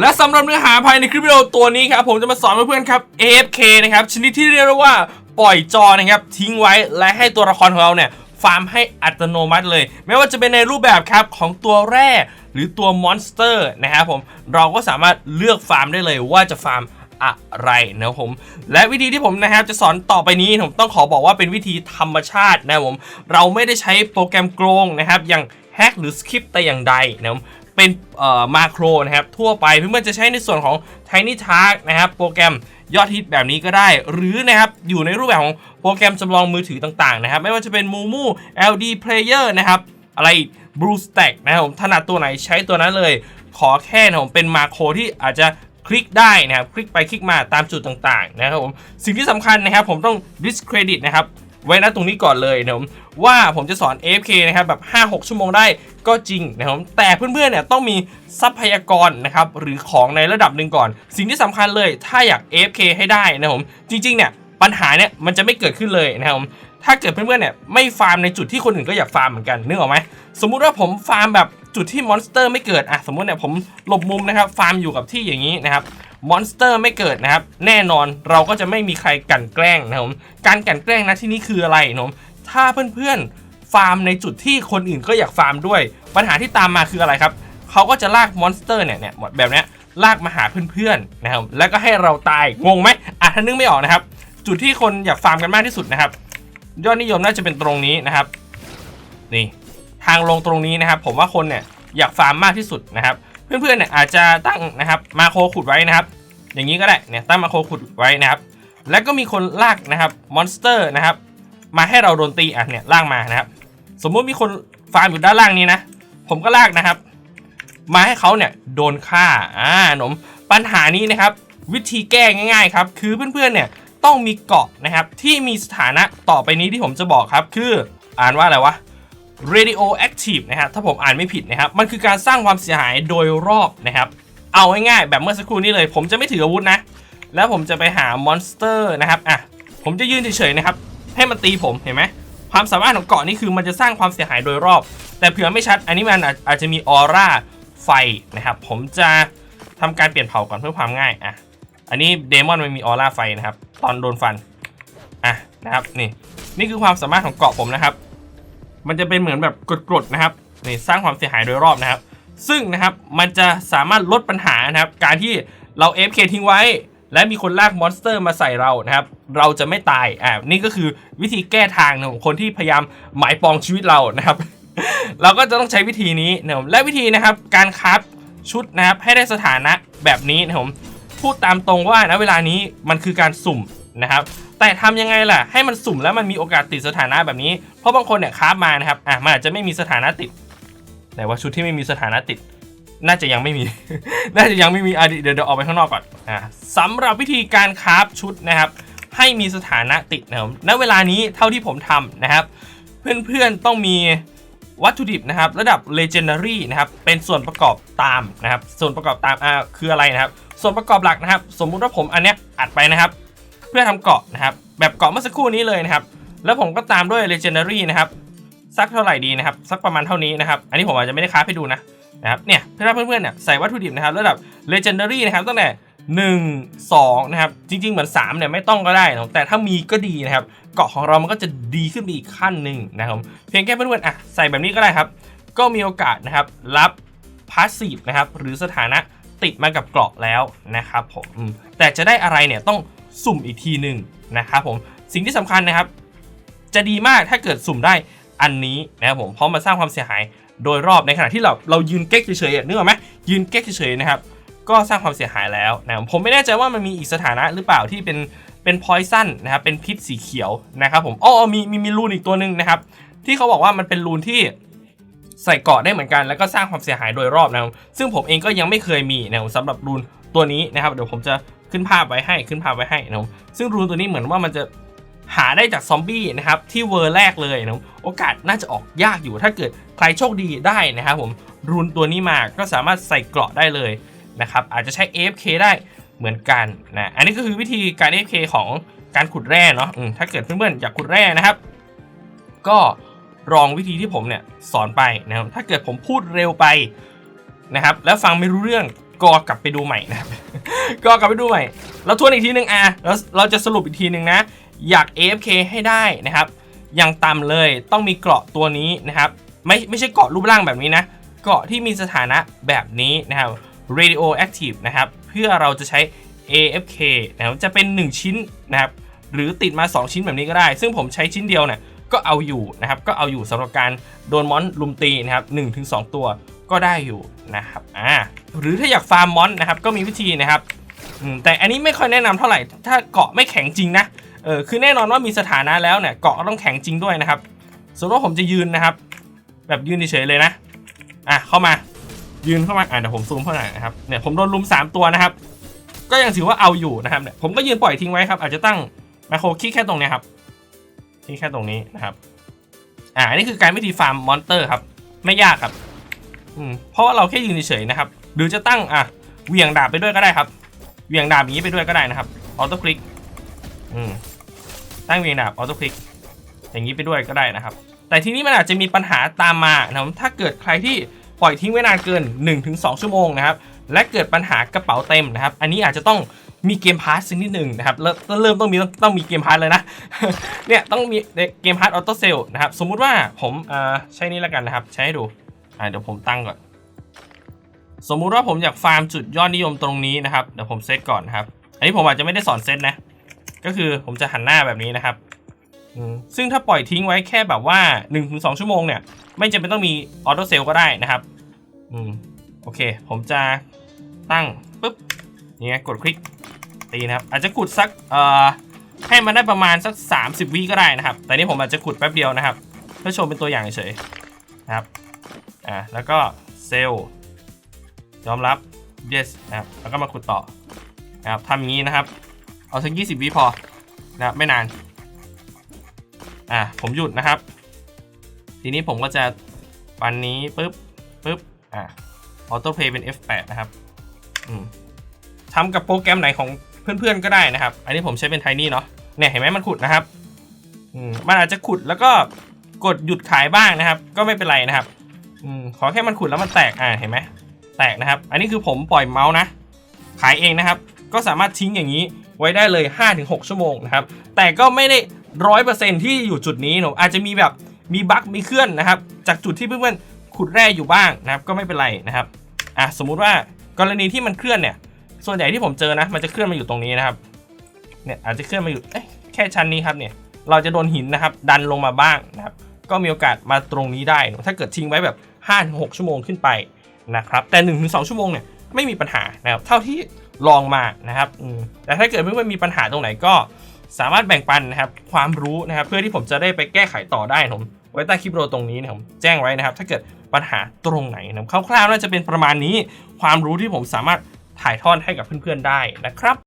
และสำหรับเนื้อหาภายในคลิปวิดีโอตัวนี้ครับผมจะมาสอนเพื่อนๆครับ AFK นะครับชนิดที่เรียกว่าปล่อยจอนะครับทิ้งไว้และให้ตัวละครของเราเนี่ยฟาร์มให้อัตโนมัติเลย ไม่ว่าจะเป็นในรูปแบบครับของตัวแร่หรือตัวมอนสเตอร์นะครับผมเราก็สามารถเลือกฟาร์มได้เลยว่าจะฟาร์มอะไรนะผม และวิธีที่ผมนะครับจะสอนต่อไปนี้ผมต้องขอบอกว่าเป็นวิธีธรรมชาตินะผมเราไม่ได้ใช้โปรแกรมโกงนะครับอย่างแฮกหรือสคริปต์แต่อย่างใดนะครับ เป็นมาโครนะครับทั่วไปเพื่อนๆจะใช้ในส่วนของ Tiny Task นะครับโปรแกรมยอดฮิตแบบนี้ก็ได้ หรือนะครับอยู่ในรูปแบบของโปรแกรมจำลองมือถือต่างๆนะครับไม่ว่าจะเป็น Mumu LD Player นะครับอะไร Blue Stack นะครับผมถนัดตัวไหนใช้ตัวนั้นเลย ขอแค่นะผมเป็นมาโครที่อาจจะคลิกได้นะครับ คลิกไปคลิกมาตามจุดต่างๆนะครับผมสิ่งที่สำคัญนะครับผมต้อง discredit นะครับ ไว้นะตรงนี้ก่อนเลยนะผมว่าผมจะสอน AFK นะครับแบบ 5-6 ชั่วโมงได้ก็จริงนะครับ แต่เพื่อนๆเนี่ยต้องมีทรัพยากรนะครับหรือของในระดับหนึ่งก่อน สิ่งที่สำคัญเลยถ้าอยาก AFK ให้ได้นะครับผมจริงๆเนี่ยปัญหาเนี่ยมันจะไม่เกิดขึ้นเลยนะครับถ้าเกิดเพื่อนๆเนี่ยไม่ฟาร์มในจุดที่คนอื่นก็อยากฟาร์มเหมือนกันนึกออกไหมสมมุติว่าผมฟาร์มแบบจุดที่มอนสเตอร์ไม่เกิดอะสมมุติเนี่ยผมหลบมุมนะครับฟาร์มอยู่กับที่อย่างนี้นะครับ มอนสเตอร์ไม่เกิดนะครับ แน่นอนเราก็จะไม่มีใครกันแกล้งนะครับผมการกันแกล้งนะที่นี้คืออะไรนะครับผมถ้าเพื่อนๆฟาร์มในจุดที่คนอื่นก็อยากฟาร์มด้วย ปัญหาที่ตามมาคืออะไรครับเขาก็จะลากมอนสเตอร์เนี่ยเนี่ยแบบเนี้ยลากมาหาเพื่อนๆนะครับ แล้วก็ให้เราตายงงไหมอะถ้านึกไม่ออกนะครับ จุดที่คนอยากฟาร์มกันมากที่สุดนะครับ ยอดนิยมน่าจะเป็นตรงนี้นะครับ นี่ทางลงตรงนี้นะครับ ผมว่าคนเนี่ยอยากฟาร์มมากที่สุดนะครับ เพื่อนๆเนี่ยอาจจะตั้งนะครับมาโครขุดไว้นะครับ อย่างนี้ก็ได้เนี่ยตั้งมาโครขุดไว้นะครับ แล้วก็มีคนลากนะครับมอนสเตอร์นะครับ มาให้เราโดนตีอะเนี่ยลากมานะครับ สมมุติมีคนฟาร์มอยู่ด้านล่างนี้นะผมก็ลากนะครับ มาให้เขาเนี่ยโดนฆ่าอ่าหนมปัญหานี้นะครับ วิธีแก้ง่าย ๆ ครับ คือเพื่อนๆเนี่ยต้องมีเกาะนะครับที่มีสถานะต่อไปนี้ที่ผมจะบอกครับ คืออ่านว่าอะไรวะ radioactive นะครับถ้าผมอ่านไม่ผิดนะครับ มันคือการสร้างความเสียหายโดยรอบนะครับ เอาง่ายๆแบบเมื่อสักครู่นี้เลย ผมจะไม่ถืออาวุธนะ แล้วผมจะไปหามอนสเตอร์นะครับอะผมจะยืนเฉยๆนะครับ ให้มันตีผมเห็นไหมความสามารถของเกาะนี่คือมันจะสร้างความเสียหายโดยรอบ แต่เผื่อไม่ชัด อันนี้มันอาจจะมีออร่าไฟนะครับ ผมจะทำการเปลี่ยนเผาก่อนเพื่อความง่ายอะอันนี้เดมอนมันมีออร่าไฟนะครับ ตอนโดนฟันอะนะครับนี่นี่คือความสามารถของเกาะผมนะครับ มันจะเป็นเหมือนแบบกรดๆนะครับนี่สร้างความเสียหายโดยรอบนะครับ ซึ่งนะครับมันจะสามารถลดปัญหานะครับ การที่เรา AFK ทิ้งไว้ และมีคนลากมอนสเตอร์มาใส่เรานะครับ เราจะไม่ตายอ่านี่ก็คือวิธีแก้ทางของคนที่พยายามหมายปองชีวิตเรานะครับ เราก็จะต้องใช้วิธีนี้นะครับและวิธีนะครับการคับชุดนะครับให้ได้สถานะแบบนี้นะครับผมพูดตามตรงว่านะเวลานี้มันคือการสุ่มนะครับ แต่ทำยังไงล่ะ ให้มันสุ่มแล้วมันมีโอกาสติดสถานะแบบนี้ เพราะบางคนเนี่ยคราฟมานะครับอะมันอาจจะไม่มีสถานะติดไหนว่าชุดที่ไม่มีสถานะติด น่าจะยังไม่มี น่าจะยังไม่มีอะเดี๋ยวเดี๋ยวออกไปข้างนอกก่อนอะสำหรับวิธีการคราฟชุดนะครับให้มีสถานะติดนะครับณเวลานี้เท่าที่ผมทำนะครับ เพื่อนๆต้องมีวัตถุดิบนะครับ ระดับ legendary นะครับเป็นส่วนประกอบตามนะครับ ส่วนประกอบตามอ่าคืออะไรนะครับ ส่วนประกอบหลักนะครับ สมมุติว่าผมอันเนี้ยอัดไปนะครับ เพื่อทำเกาะนะครับ แบบเกาะเมื่อสักครู่นี้เลยนะครับ แล้วผมก็ตามด้วย legendary นะครับสักเท่าไหร่ดีนะครับสักประมาณเท่านี้นะครับ อันนี้ผมอาจจะไม่ได้ค้าให้ดูนะนะครับเนี่ยเพื่อนเพื่อนเนี่ยใส่วัตถุดิบนะครับระดับ legendary นะครับตั้งแต่1 2นะครับจริง ๆ เหมือน3เนี่ยไม่ต้องก็ได้นะแต่ถ้ามีก็ดีนะครับ เกาะของเรามันก็จะดีขึ้นไปอีกขั้นหนึ่งนะครับเพียงแค่เพื่อนๆอะใส่แบบนี้ก็ได้ครับ ก็มีโอกาสนะครับรับพาสซีฟนะครับหรือสถานะติดมากับเกราะแล้วนะครับผมแต่จะได้อะไรเนี่ยต้อง สุ่มอีกทีหนึ่งนะครับผมสิ่งที่สำคัญนะครับ จะดีมากถ้าเกิดสุ่มได้อันนี้นะครับผมเพราะมันสร้างความเสียหายโดยรอบในขณะที่เราเรายืนเก๊กเฉยๆนึกออกไหมยืนเก๊กเฉยๆนะครับก็สร้างความเสียหายแล้วนะผมไม่แน่ใจว่ามันมีอีกสถานะหรือเปล่าที่เป็นเป็นพอยซันนะครับเป็นพิษสีเขียวนะครับผมอ๋อมีมีมีรูนอีกตัวหนึ่งนะครับ ที่เขาบอกว่ามันเป็นรูนที่ใส่เกาะได้เหมือนกัน แล้วก็สร้างความเสียหายโดยรอบนะครับซึ่งผมเองก็ยังไม่เคยมีนะครับสำหรับรูนตัวนี้นะครับ เดี๋ยวผมจะ ขึ้นภาพไว้ให้ขึ้นภาพไว้ให้นะซึ่งรูนตัวนี้เหมือนว่ามันจะหาได้จากซอมบี้นะครับที่เวอร์แรกเลยนะโอกาสน่าจะออกยากอยู่ถ้าเกิดใครโชคดีได้นะครับผมรูนตัวนี้มาก็สามารถใส่เกราะได้เลยนะครับอาจจะใช้ AFK ได้เหมือนกันนะอันนี้ก็คือวิธีการ AFK ของการขุดแร่เนาะถ้าเกิดเพื่อนๆอยากขุดแร่นะครับ ก็ลองวิธีที่ผมเนี่ยสอนไปนะครับถ้าเกิดผมพูดเร็วไปนะครับแล้วฟังไม่รู้เรื่อง ก็กลับไปดูใหม่นะก็กลับไปดูใหม่แล้วทวนอีกทีหนึ่งอะแล้วเราจะสรุปอีกทีหนึ่งนะ อยาก AFK ให้ได้นะครับอย่างต่ำเลยต้องมีเกราะตัวนี้นะครับไม่ไม่ใช่เกราะรูปร่างแบบนี้นะ เกราะที่มีสถานะแบบนี้นะครับ radioactive นะครับเพื่อเราจะใช้ AFK นะครับจะเป็น 1 ชิ้นนะครับหรือติดมา 2 ชิ้นแบบนี้ก็ได้ ซึ่งผมใช้ชิ้นเดียวเนี่ยก็เอาอยู่นะครับก็เอาอยู่สำหรับการโดนมอนลุมตีนะครับ1-2 ตัวก็ได้อยู่นะครับอ่า หรือถ้าอยากฟาร์มมอนนะครับก็มีวิธีนะครับแต่อันนี้ไม่ค่อยแนะนำเท่าไหร่ ถ้าเกาะไม่แข็งจริงนะเออคือแน่นอนว่ามีสถานะแล้วเนี่ยเกาะต้องแข็งจริงด้วยนะครับสมมติว่าผมจะยืนนะครับ แบบยืนเฉยเลยนะอะเข้ามายืนเข้ามาอะเดี๋ยวผมซูมเข้าหน่อยนะครับเนี่ยผมโดนลุมสามตัวนะครับ ก็ยังถือว่าเอาอยู่นะครับเนี่ยผมก็ยืนปล่อยทิ้งไว้ครับ อาจจะตั้งไมโครคลิกแค่ตรงนี้ครับคลิกแค่ตรงนี้นะครับอ่าอันนี้คือการวิธีฟาร์มมอนเตอร์ครับ ไม่ยากครับ เพราะว่าเราแค่ยืนเฉยๆนะครับ หรือจะตั้งอะเหวี่ยงดาบไปด้วยก็ได้ครับเหวี่ยงดาบอย่างนี้ไปด้วยก็ได้นะครับออโต้คลิกอืมตั้งเหวี่ยงดาบออโต้คลิกอย่างนี้ไปด้วยก็ได้นะครับ แต่ทีนี้มันอาจจะมีปัญหาตามมานะครับถ้าเกิดใครที่ปล่อยทิ้งไว้นานเกิน 1-2 ชั่วโมงนะครับ และเกิดปัญหากระเป๋าเต็มนะครับ อันนี้อาจจะต้องมีเกมพาร์ทสักนิดหนึ่งนะครับเริ่มเริ่มต้องมีต้องมีเกมพาร์ทเลยนะเนี่ยต้องมีเกมพาร์ทออโต้เซลนะครับ สมมุติว่าผมอ่อใช้นี้แล้วกันนะครับ ใช้ให้ดู อ่าเดี๋ยวผมตั้งก่อน สมมุติว่าผมอยากฟาร์มจุดยอดนิยมตรงนี้นะครับ เดี๋ยวผมเซตก่อนครับ อันนี้ผมอาจจะไม่ได้สอนเซตนะ ก็คือผมจะหันหน้าแบบนี้นะครับ ซึ่งถ้าปล่อยทิ้งไว้แค่แบบว่า 1-2 ชั่วโมงเนี่ย ไม่จำเป็นต้องมีออโต้เซลก็ได้นะครับ อืม โอเค ผมจะตั้งปุ๊บ นี่ไงกดคลิก ตีนะครับ อาจจะขุดสัก เอ่อ ให้มันได้ประมาณสัก 30วิก็ได้นะครับ แต่นี่ผมอาจจะขุดแป๊บเดียวนะครับ เพื่อโชว์เป็นตัวอย่างเฉยๆนะครับ อ่าแล้วก็เซลยอมรับ yes นะครับ แล้วก็มาขุดต่อนะครับทำอย่างนี้นะครับ เอาสัก20 วิพอนะครับไม่นาน อ่าผมหยุดนะครับ ทีนี้ผมก็จะปันนี้ปุ๊บปุ๊บอ่าออโต้เพย์เป็น F8 นะครับอืมทำกับโปรแกรมไหนของเพื่อนๆก็ได้นะครับ อันนี้ผมใช้เป็นไทนี่เนาะเนี่ยเห็นไหมมันขุดนะครับอืมมันอาจจะขุดแล้วก็กดหยุดขายบ้างนะครับ ก็ไม่เป็นไรนะครับ อืมขอแค่มันขุดแล้วมันแตกอ่าเห็นไหมแตกนะครับ อันนี้คือผมปล่อยเมาส์นะ ขายเองนะครับ ก็สามารถทิ้งอย่างนี้ไว้ได้เลย 5-6 ชั่วโมงนะครับ แต่ก็ไม่ได้ร้อยเปอร์เซ็นที่อยู่จุดนี้หนูอาจจะมีแบบมีบั๊กมีเคลื่อนนะครับ จากจุดที่เพื่อนๆขุดแร่อยู่บ้างนะครับ ก็ไม่เป็นไรนะครับอะสมมุติว่ากรณีที่มันเคลื่อนเนี่ย ส่วนใหญ่ที่ผมเจอนะ มันจะเคลื่อนมาอยู่ตรงนี้นะครับ เนี่ยอาจจะเคลื่อนมาอยู่เอ๊ะแค่ชั้นนี้ครับเนี่ย เราจะโดนหินนะครับ ดันลงมาบ้างนะครับ ก็มีโอกาสมาตรงนี้ได้ถ้าเกิดทิ้งไว้แบบ5-6ชั่วโมงขึ้นไปนะครับแต่ 1-2 ชั่วโมงเนี่ยไม่มีปัญหานะครับเท่าที่ลองมานะครับแต่ถ้าเกิดเพื่อนๆมีปัญหาตรงไหนก็สามารถแบ่งปันนะครับความรู้นะครับเพื่อที่ผมจะได้ไปแก้ไขต่อได้นะผมไว้ใต้คลิปวิดีโอตรงนี้นะผมแจ้งไว้นะครับ ถ้าเกิดปัญหาตรงไหนนะครับคร่าวๆน่าจะเป็นประมาณนี้ ความรู้ที่ผมสามารถถ่ายทอดให้กับเพื่อนๆได้นะครับ